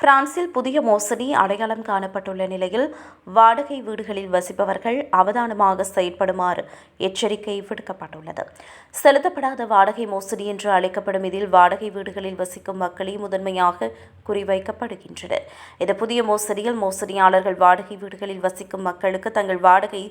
பிரான்சில் புதிய மோசடி அடையாளம் காணப்பட்டுள்ள நிலையில் வாடகை வீடுகளில் வசிப்பவர்கள் அவதானமாக செயற்படுமாறு எச்சரிக்கை விடுக்கப்பட்டுள்ளது. செலுத்தப்படாத வாடகை மோசடி என்று அழைக்கப்படும் இதில் வாடகை வீடுகளில் வசிக்கும் மக்களே முதன்மையாக குறிவைக்கப்படுகின்றனர். இந்த புதிய மோசடியில் மோசடியாளர்கள் வாடகை வீடுகளில் வசிக்கும் மக்களுக்கு தங்கள் வாடகை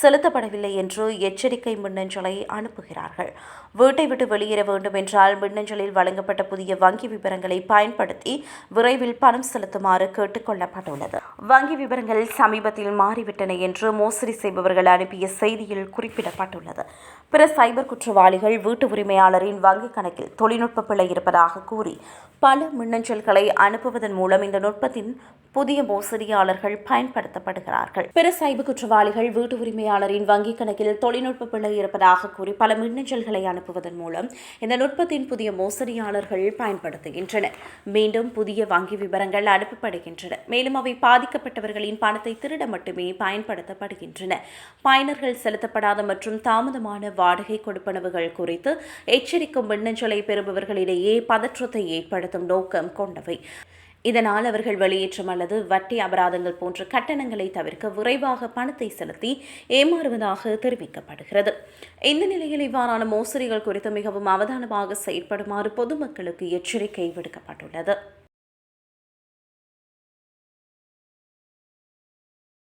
செலுத்தப்படவில்லை என்று எச்சரிக்கை மின்னஞ்சலை அனுப்புகிறார்கள். வீட்டை விட்டு வெளியேற வேண்டும் என்றால் மின்னஞ்சலில் வழங்கப்பட்ட புதிய வங்கி விவரங்களை பயன்படுத்தி விரைவில் பணம் செலுத்துமாறு கேட்டுக் கொள்ளப்பட்டுள்ளது. வங்கி விவரங்கள் சமீபத்தில் மாறிவிட்டன என்று மோசடி செய்பவர்கள் அனுப்பிய செய்தியில் குறிப்பிடப்பட்டுள்ளது. பிற சைபர் குற்றவாளிகள் வீட்டு உரிமையாளரின் வங்கிக் கணக்கில் தொழில்நுட்ப பிழை இருப்பதாக கூறி பல மின்னஞ்சல்களை அனுப்புவதன் மூலம் இந்த நுட்பத்தின் புதிய மோசடியாளர்கள் பயன்படுத்தப்படுகிறார்கள். பிற சைபர் குற்றவாளிகள் வீட்டு உரிமையாளரின் வங்கிக் கணக்கில் தொழில்நுட்ப பிழை இருப்பதாக கூறி பல மின்னஞ்சல்களை அனுப்புவதன் மூலம் இந்த நுட்பத்தின் புதிய மோசடியாளர்கள் பயன்படுத்துகின்றனர். மீண்டும் புதிய வங்கி விவரங்கள் அனுப்பப்படுகின்றன. மேலும் அவை பாதிக்கப்பட்டவர்களின் பணத்தை திருட மட்டுமே பயன்படுத்தப்படுகின்றன. பயனர்கள் செலுத்தப்படாத மற்றும் தாமதமான வாடகை கொடுப்பனவுகள் குறித்து எச்சரிக்கும் மின்னஞ்சலை பெறுபவர்களிடையே பதற்றத்தை ஏற்படுத்தும் நோக்கம் கொண்டவை. இதனால் அவர்கள் வெளியேற்றம் அல்லது வட்டி அபராதங்கள் போன்ற கட்டணங்களை தவிர்க்க விரைவாக பணத்தை செலுத்தி ஏமாறுவதாக தெரிவிக்கப்படுகிறது. இந்த நிலையில் இவ்வாறான மோசடிகள் குறித்து மிகவும் அவதானமாக செயற்படுமாறு பொதுமக்களுக்கு எச்சரிக்கை விடுக்கப்பட்டுள்ளது.